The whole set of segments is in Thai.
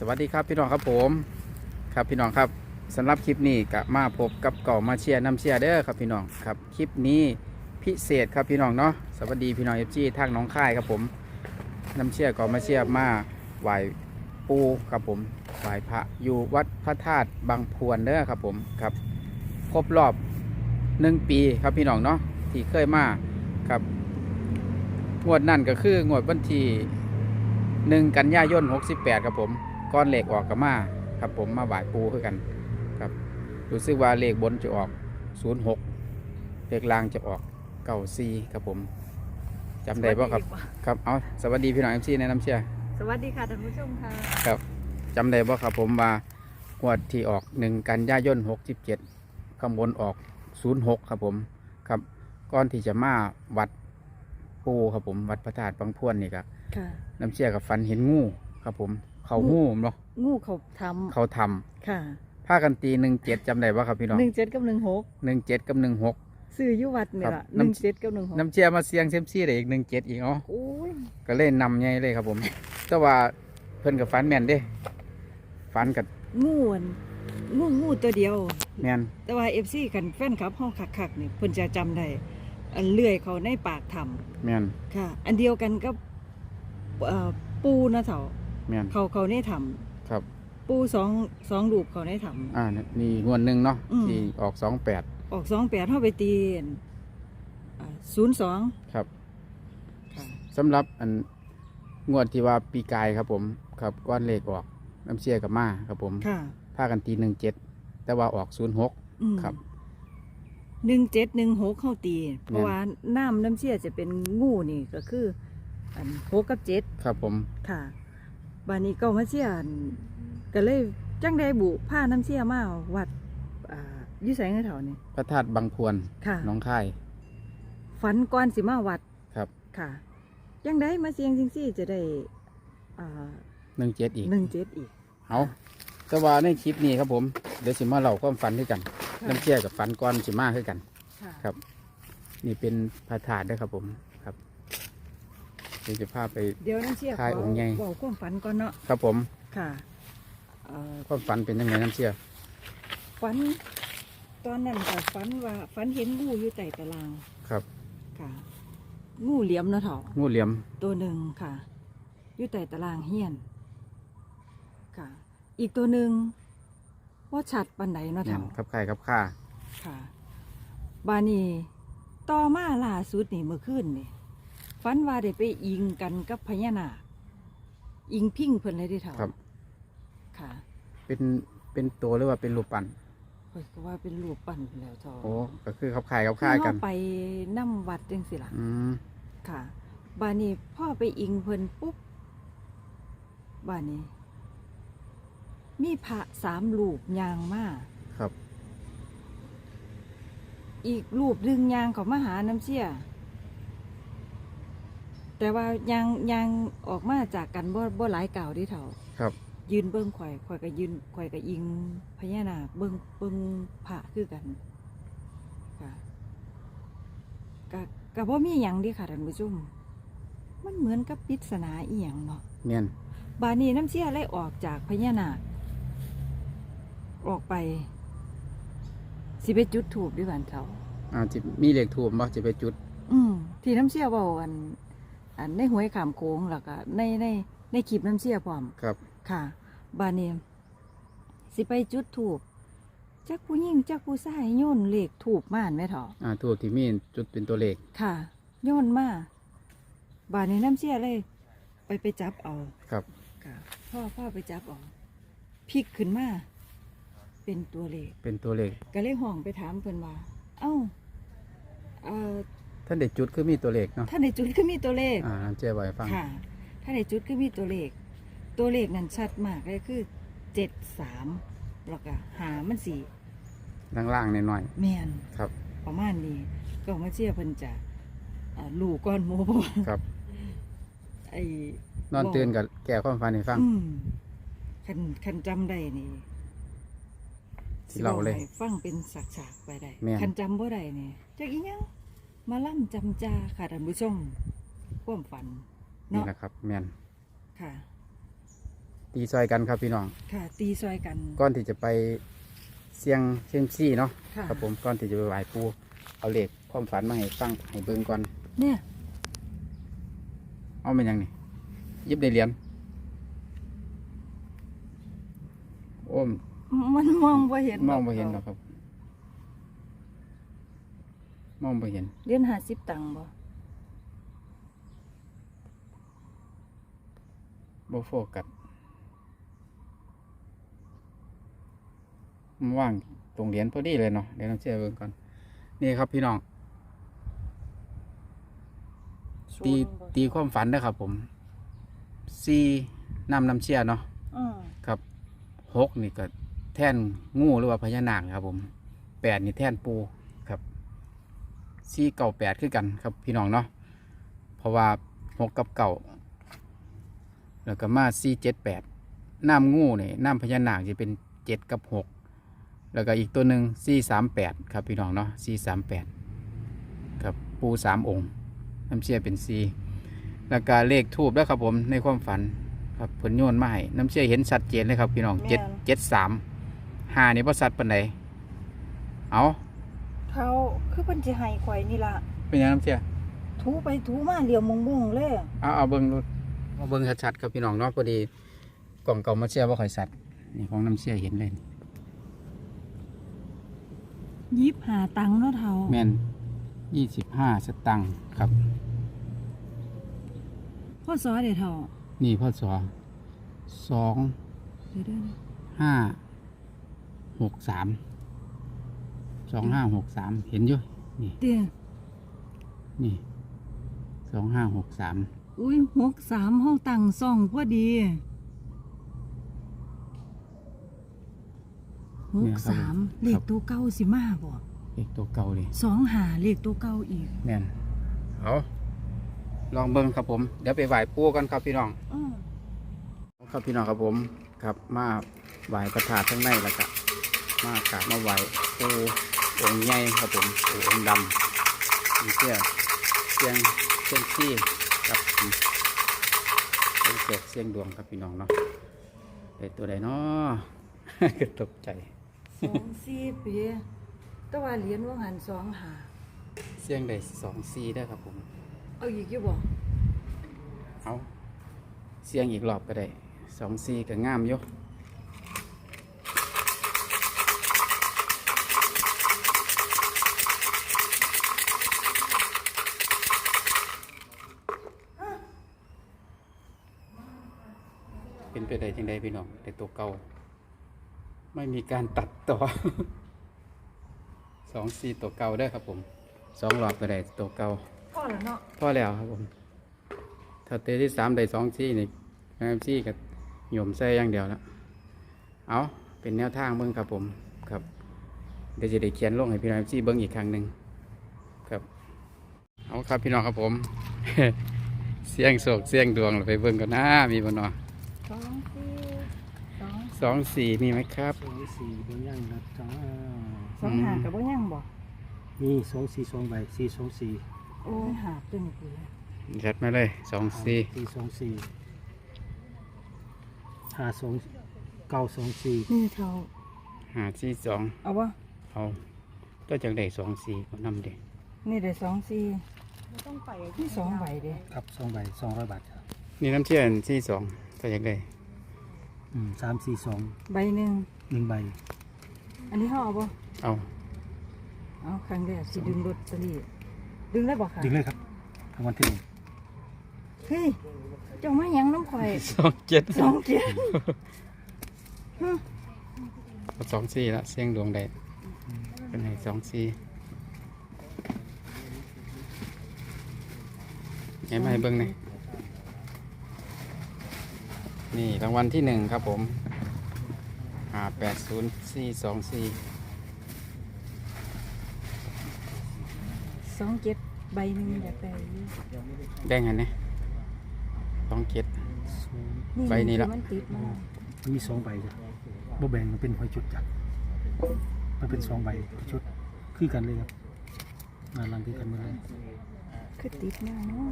สวัสดีครับพี่น้องครับผมครับพี่น้องครับสำหรับคลิปนี้ก็มาพบกับเก่ามาเชียร์น้ำเชียร์เด้อครับพี่น้องครับคลิปนี้พิเศษครับพี่น้องเนาะสวัสดีพี่น้องเอฟจีทางน้องค่ายครับผมน้ำเชียร์เก่ามาเชียร์มาไหวปูครับผมไหวพระอยู่วัดพระธาตุบางพวนเด้อครับผมครับครบรอบหนึ่งปีครับพี่น้องเนาะที่เคยมาครับงวดนั่นก็คืองวดวันที่หนึ่งกันยายน68ครับผม ก้อนเหล็กออกกับมาครับผมมาบายปูคือกันครับรู้สึกว่าเลขบนจะออก 06 เลขล่างจะออก94ครับผมจำได้ป่ะครับครับเอาสวัสดีพี่น้องเอ็มซีแนะนำเชียร์สวัสดีค่ะท่านผู้ชมค่ะครับจำได้ป่ะครับผมว่างวดที่ออก1กันยายน67ข้างบนออก 06 ครับผมครับก้อนที่จะมาวัดปูครับผมวัดพระธาตุบางพวนนี่ครับค่ะน้ำเชี่ยกับฟันเห็นงู ครับผม เขางูเนาะงูเขาทเขาทำค่ะำผ้ากันตีหนึ่งเจ็ดจำได้ป่ะครับพี่น้องหนึ่งเจ็ดกับหนึ่งหกหนึ่งเจ็ดกับหนึ่งหก ซื้ออยุวัดเนี่ยครับ หนึ่งน้ำเจ็ดกับหนึ่งหกน้ำเชี่ยมาเสียงเซยมซี่ได้อีกหนึ่งเจ็ดอีกเนาะ โอ้ยก็เล่นนำไงเลยครับผม แต่ว่าเพิ่นกับฟันแม่นเด้ฟันกับงูอันงูงูตัวเดียว แม่นแต่ว่าเอฟซีกันแฟนคลับห้องคักๆนี่เพิ่นจะจำได้อันเลื่อยเขาในปากถ้แม่นำค่ะ อันเดียวกันกับเอ่อปูนะเถา แม่นเขาเขาในถ้ครับำปูสองสองลูกเขาในถ้ อ่านี่งวดหนึ่งเนาะอืมที่ออกสองแปดำออกสองแปดเข้าไปตีศูนย์สองครับค่ะสำหรับอันงวดที่ว่าปีกายครับผมครับก้อนเลขออกน้ำเชี่ยกับมาครับผมค่ะผ้ากันตีหนึ่งเจ็ดแต่ว่าออกศูนย์หก อืมครับหนึ่งเจ็ดหนึ่งหกเข้าตี เพแม่ราะนว่าน้ำน้ำเชี่ยจะเป็นงูนี่ก็คืออันหกกับเจ็ดครับผม ค่ะ บานนี้เก็มาเชี่ยอันก็เลยจังได้บุผ้าน้ำเชี่ยมาวัดอ่าอยุ่แสงเถานี่พระธาตุบางพวนค่ะหน้องค่าย ฝันก่อนสิมาวัดครับ ค่ะจังได้มาเสียงจริงซี่จะได้อ่าหนึ่งเจ็ดอีกหนึ่งเจ็ดอีก เอาแต่ว่าในคลิปนี้ครับผม เดี๋ยวสิมาเล่าความฝันด้วยกันค่ะ น้ำเชี่ยกับฝันก้อนสิมาคือกัน ค่ะ ครับ นี่เป็นพระธาตุด้วยครับผมครับเดี๋ยวจะพาไป เดี๋ยวน้ำเชี่ยคลายองค์ใหญ่ บอกความฝันก่อนเนาะครับผมค่ะเอ่อความฝันเป็นยังไงน้ำเชี่ยฝัน ตอนนั้นก็ฝันว่าฝันเห็นงูอยู่ใต้ตารางครับค่ะ งูเหลี่ยมเนาะเถาะงูเหลี่ยมตัวหนึ่งค่ะ อยู่ใต้ตารางเฮียน ค่ะ อีกตัวหนึ่งว่าชัดปันไหนเนาะเนี่ยเถาะครับใครครับข้าค่ะ บานีต่อมาล่าสุดนี่เมื่อคืนนี่ ฝันว่าได้ไปอิงกันกับพญานาคอิงพิ้งเพิ่นเลยเด้เถาะครับ ค่ะเป็นเป็นตัวหรือว่าเป็นรูปปั้นข้อยก็ว่าเป็นรูปปั้นพู้นแหล้วเถาะโอ้ก็คือครับใครครับคือข้ากันเฮาไปนํวัดจังสิล่ะ อืมค่ะบานี้พ่อไปอิงเพิ่นปุ๊บบานี้ มีพระสามรูปยางมาครับ อีกรูปหนึ่งยางเขามาหาน้ำเชี่ย แต่ว่ายางยางออกมาจากกันบ่บ่หลายเก่าวเดิเถ่าครับ ยืนเบิ้งข่อยข่อยก็ยืนข่อยก็อิงพญานาคเบิ้งเบิ้งพระคือกันค่ะกะกะบ่มีหยังเดิค่ะท่านผู้ชมมันเหมือนกับปริศนาอีหยังเนาะเนียนบานี้น้ำเชี่ยไล่ออกจากพญานาคออกไปสิไปจุดถูกด้วยกันเขาอ่าจิมีเหล็กถูกบ่จะไปจุด อืมที่น้ำเชี่ยเบาอัน อันในหวยขามโค้งแล้วก็ในในในคลิปน้ำเชี่ยพร้อมครับ ค่ะ บานี้สิไปจุดถูกจักผู้หญิงจักผู้ชายโยนเลขถูกม่านแม่เถาะอ่าถูกที่มีจุดเป็นตัวเลขค่ะ โยนมาบานี้น้ำเชี่ยเลย ไปไปจับเอาครับค่ะพ่อพ่อไปจับออกพลิกขึ้นมาเป็นตัวเลขเป็นตัวเลขก็เลยห้องไปถามเพิ่นว่า เอ้าเอ่อ ท่านเด็กจุดคือมีตัวเลขเนาะถ้าในจุดคือมีตัวเลขอ่าน้ำเชี่ยบ่อยฟังค่ะถ้าในจุดคือมีตัวเลข ตัวเลขนั้นชัดมากเลยคือเจ็ดสามแล้วก็หามันสี่ล่างๆหน่อยแมนๆครับ ประมาณนี้ก็มาเชื่อเพิ่นจะอ่าลูกก้อนหมูเพราะว่าครับ ไอ้นอนตื่นกับแก่ความฝันให้ฟัง อืมคันคันจำได้นี่ที่เราเลยสิว้ให้ฟังเป็นสักๆไปได้แม่น คันจำบ่ได้นี่จักอีหยัง มาล่ำจำจาค่ะท่านผู้ชมความฝันนี่เนาะแหละครับแมนค่ะตีตีซอยกันครับพี่น้อง ค่ะ ตีซอยกัน ก่อนที่จะไปเสียงเซียมซี่เนาะค่ะ ครับผมก่อนที่จะไปไหว้ปูเอาเลขความฝันมาให้ฟังให้เบิ่งก่อนเนี่ยเอาเป็นหยังนี่ยิบได้เหรียญโอ้มมันมองบ่เห็นมองไม่เห็นหรอกครับ มองไม่เห็นเหรียญห้าสิบตังค์บ่บ่โฟกัสมันว่างตรงเหรียญพอดีเลยเนาะเดี๋ยวน้องเชื่อเบิ่งก่อน นี่ครับพี่น้อง ตีตีความฝันนะครับผมซีน้ำน้ำเชี่ยเนาะอืมครับหกนี่ก็แท่นงูหรือว่าพญานาคครับผมแปดนี่แท่นปูครับ ซีเก่าแปดคือกันครับพี่น้องเนาะเพราะว่าหกกับเก่าแล้วก็มาซีเจ็ดแปดน้ำงูนี่น้ำพญานาคจะเป็นเจ็ดกับหกแล้วก็อีกตัวหนึ่งซีสามแปดครับพี่น้องเนาะซีสามแปดครับปูสามองค์น้ำเชี่ยเป็นซีแล้วก็เลขทูบแล้วครับผมในความฝันครับผลโยนมาให้น้ำเชื่อเห็นชัดเจนเลยครับพี่น้องเจ็ดเจ็ดสามห้านี่พอสัตว์ปันไหนเอา เขาคือเพิ่นสิให้ข่อยนี่ล่ะเป็นยังน้ำเชื่อถูไปถูมาเหลียวมงๆเลยเอาเอาเบิ้งดูเอาเบิ้งชัดๆครับพี่น้องเนาะพอดีกล่องเก่ามาเชื่อว่าข่อยสัตว์นี่ของน้ำเชื่อเห็นเลยยิบหาตังค์เนาะเฒ่าแม่นยี่สิบห้าสตังค์ครับ พ่อสอเด้เฒ่านี่พ่อสอสองเดี๋ยวเด้อห้าหกสาม สองห้าหกสามเห็นอยู่นี่เตี้ยนี่สองห้าหกสามอุ้ย63เฮาตั้งซ่องพอดี63เลขตัวเก่าสิมาบ่เลขตัวเก่าเลยสองหาเลขตัวเก่าอีกแม่นเอาลองเบิ่งครับผม เดี๋ยวไปไหว้ปู่กันครับพี่น้องอือครับพี่น้องครับผมครับมาไหว้ประธาตุข้างในแล้วก็มากราบมาไหว้ปู่ องค์ใหญ่ครับผมปู่องค์ดำมีเสื้อเสียงเสียงที่ครับผมเสียงเสียงเสียงดวงครับพี่น้องเนาะได้ตัวใดเนาะก็ตกใจสองสี่ปีแต่ว่าเหรียญว่าหันสองหาเสียงได้สองซีได้อครับผม เอาอีกอยู่บ่เอาเสียงอีกรอบก็ได้สองซีก็งามอยู่ เป็นไปได้จังไดพี่น้องแต่ตัวเก่าไม่มีการตัดต่อสองซีตัวเก่าได้อครับผมสองรอบก็ได้ตัวเก่าพ่อละเนาะพอแล้วครับผม ถ้าเตะที่สามได้สองซี่นี่แม่ซี่กับโยมใส่อย่างเดียวแล้วเอาเป็นแนวทางเบิ้งครับผมครับเดี๋ยวจะได้เขียนลงให้พี่น้องซี่เบิ้งอีกครั้งหนึ่งครับเอาครับพี่น้องครับผม เสียงโศกเสียงดวงเราไปเบิ้งกันนะมีบ่เนอ สองสี่สองสองสี่มีไหมครับ สองสี่บนย่างนะจ้าสองหากับว่ายังบ่มีสองสี่สองใบสี่สองสี่โอ้ยหาตึงกูเลยจัดมาเลยสองสี่สี่สองสี่ห้าสองเก้าสองสี่นี่เท่าหาสี่สองเอาวะเอาตัวจากได้สองสี่ก็นำเด็นี่ได้สองสี่นี่สองใบเด้ครับสองใบสองร้อยบาทครับนี่น้ำเชื่อนสี่สอง ตัวจากได้อืมสามสี่สองใบหนึ่งหนึ่งใบ อันนี้เขาเอาบ่เอาเอาครั้งแรกสิดึงลอตเตอรี่ดึงได้บ่ค่ะดึงเลยครับรางวัลที่หนึ่งเฮ้ยเจ้ามาหยังน้ำข่อยสองเจ็ดสองเจ็ดเอาสองสี่ละเสียงดวงแดดเป็นไงสองสี่ไงมาให้เบิ้งหนี่อย นี่รางวัลที่หนึ่งครับผมหาแปดศูนย์สี่สองสี่สองเจ็ดใบหนึ่งอยากได้อยู่แบ่งกันนะสองเจ็ด ใบนี้ละที่มันติดมามันมีสองใบจ้ะบ่แบ่งมันเป็นหอยจุดจ้ะมันเป็นสองใบชุดคือกันเลยครับงานรังคือกันหมดเลย คือติดมาเนาะ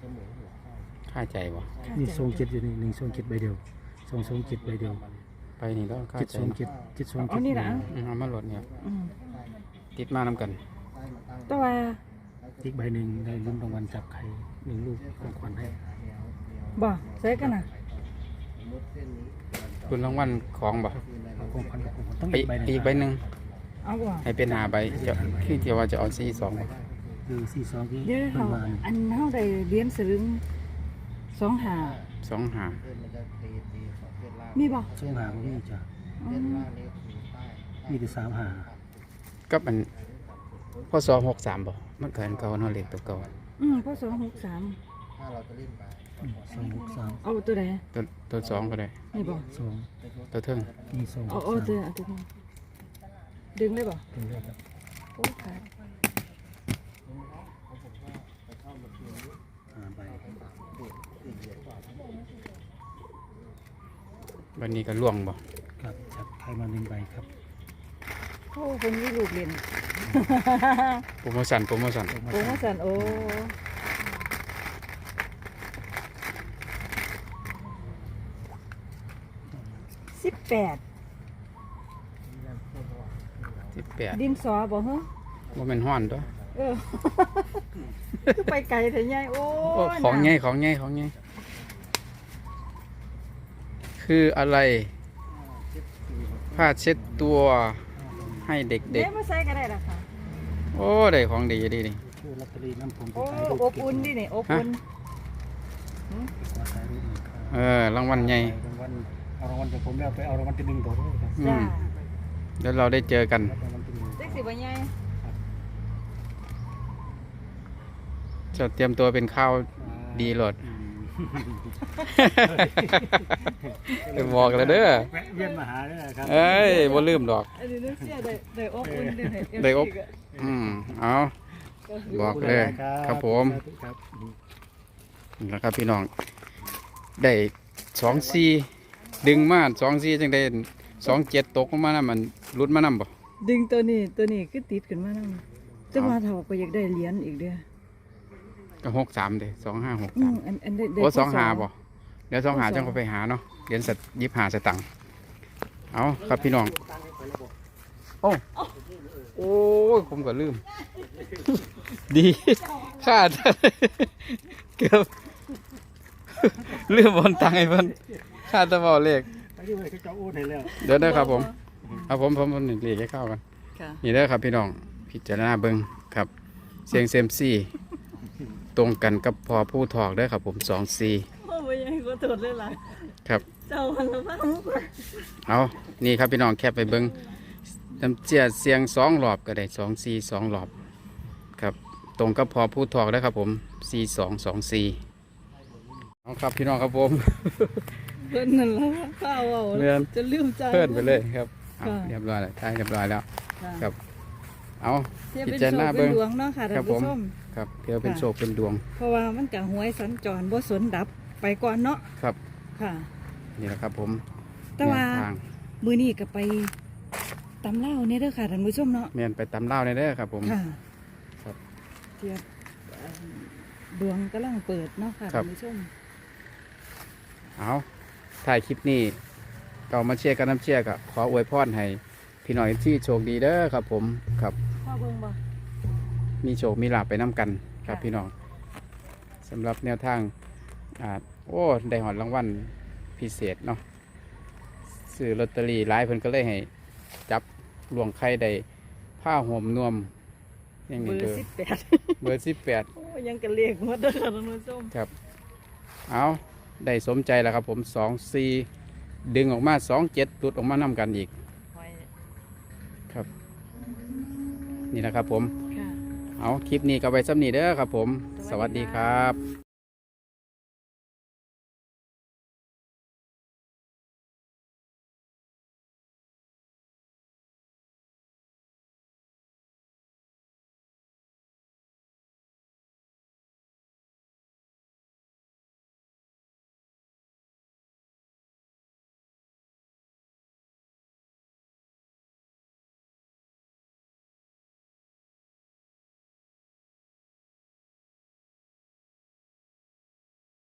ค ค่าใจบ่นี่ทรงเจ็ดอยู่นี่หนึ่งทรงเจ็ดใบเดียวสองทรงเจ็ดใบเดียวไปนี่แล้วค่าเจ็ดใจทรงเนาะเจ็ดเจ็ดทรงเอาเจ็ดนี่ล่ะอืมเอามาโหลดเนี่ยอืมติดมานำกันแต่ว่าอีกใบหนึ่งได้ลุ้นรางวัลจับไข่หนึ่งลูกของขวัญให้บ่ใส่กันน่ะคุณรางวัลของบ่เอาของขวัญกับของขวัญต้องอีอีกกใบหนึ่งอีกใบหนึ่งเอาบ่ให้เป็นหาใบจะคือเดียวว่าจะเอาสี่สองบ่คือสี่สองที่เดี๋ยวเพิ่เฮามมาเนี่ยอันเฮาได้เหรียญสลึง สองหาสองหามีบ่ทรงหาของนี่จ้ะอืมมีแต่สามหากับอันพศหกสามบ่มันเกินเก่าเนาะเลขตัวเก่าอืมพศ63อืมสองหกสามเอาตัวใดตัวตัวสองก็ได้นี่บ่สองตัวเทิงมีสองหเอากเอาสามตัวเอาตัวนี้ดึงได้บ่เป็นเลขครับโอ้ขาด ห้าใบ วันนี้ก็ล่วงบ่ครับจับไข่มาหนึ่งใบครับโอ้คนมีลูกเรียนโปรโมชั่นโปรโมชั่นลงมาโอ้มาสั่นโอ้สิบแปดสิบแปดดินสอบ่เหรอว่าเป็นห้อนตัวเออคือไปไกลแต่ใหญ่โอ้โอ้ของน่ะไงของไงของไง คืออะไรผ้าเช็ดตัวให้เด็เด็กกมาใส่ก็ได้ล่ะค่ะๆโอ้ได้ของดีดีนี่ คือลอตเตอรี่น้ำผมไปโอ้ ถ่ายรูปอบเก็บอุ่นดิเนี่ยอบอุ่น มาถ่ายรูปหน่อยครับเออรางวัลใหญ่รางวัลเอารางวัลจากผมแล้วไปเอารางวัลที่หนึ่งต่อด้วยครับอืจ้ามเดี๋ยวเราได้เจอกัน รับรางวัลที่หนึ่ง เด็กสิบ่ใหญ่จะเตรียมตัวเป็นข้าวดีโหลด อืม ไปบอกแล้วเด้อแวะเวียนมาหาด้วยนะครับเอ้ยบ่ลืมดอกอันนี้นึกเสียได้ได้อบอุ่นดิเนี่ยได้อบอืมเอาบอกเลยครับผมครับนี่แหล้วครับพี่น้องได้สองซีดึงมาสองซีจังได้สองเจ็ดตกลงมานะมันรุดมานำบ่ดึงตัวนี้ตัวนี้คือติดขึ้นมานั่นจะมาเท่าก็อยากได้เหรียญอีกเด้อ ก็หกสามเด้สองห้าหกอืสามมอันอันได้ได้โอ้สองข้หาบ่เดี๋ยวสองหาข้อสองจังก็ไปหาเนาะเหรียญสัตยิบหาสตังค์เอาครับพี่น้อง โอ้โอ้ยผมก็ลืม ดีค่าดเกือบลืมบอลตังค์ไอ้เพิ่นค่าตะบอเลข ไปที่ไหนเขาจะโอนให้แล้ว เดี๋ยวได้อครับผมเอาผมผมผมหนึ่งเลขให้เข้ากันค่ะ นี่เด้อครับพี่น้องพิจารณาเบิ่งครับ เสียงเซยมซี่ ตรงกันกับพอผู้ถอกเด้อครับผมสองซีโอ้ยยังก็ตดเลยล่ะครับ เจ้ามันละพังเอานี่ครับพี่น้องแคปไปเบิ่งน้ำเจียเสียงสองหลอบก็ได้สองซีสองหลอบครับ ตรงกับพอผู้ถอกเด้อครับผมซีสองสองซีเอาครับพี่น้องครับผมเพิ่นนั่นละข้าวเอาเรียนจะลืมใจเพิ่นไปเลยครับเอาค่ะเรียบร้อยแล้วท้ายเรียบร้อยแล้วค่ะครับ เอาเทียบพิเป็นจารโชณาคเป็เบิ่นงดวงเนาะค่ะครัท่าบนผผู้มชมครับเพื่อเป็นโชคเป็นดวง เพราะว่ามันกะหวยสัญจรบ่สนดับไปก่อนเนาะครับค่ะ นี่แหละครับผมแต่ว่าแนทางมื้อนี้ก็ไปตำเล่าวเนี่ยเด้อค่ะท่านผู้ชมเนาะเมียนไปตำเล่าวในเด้อครับผมค่ะครับเทียบเอ่อดวงกำลังเปิดเนาะค่ะครัท่าบนผู้ชมเอาถ่ายคลิปนี้เก่ามาเชียร์กันน้ำเชียร์กับขออวยพรให้พี่น้อยที่โชคดีเด้อครับผมครับพ่อ เบิ่งบ่มีโชคมีลาภไปน้ำกันครับค่ะพี่น้องสำหรับแนวทางอ่าโอ้ได้หอดรางวัลพิเศษเนาะซื้อลอตเตอรี่หลายเพิ่นก็เลยให้จับหลวงไข่ได้ผ้าห่มนวมยังเบมีอเบอร์ร์สิบแปดเบอร์สิบแปดโอ้ยังกะเลียกหมดเด้อค่ะท่านผู้ชมครับเอาได้สมใจแล้วครับผมสองสี่ดึงออกมาสองเจ็ดหลุดออกมานำกันอีก ไว้ นี่นะครับผม ค่ะ เอาคลิปนี้ก็ไปซ้ำนี้เด้อครับผม สวัสดีครับ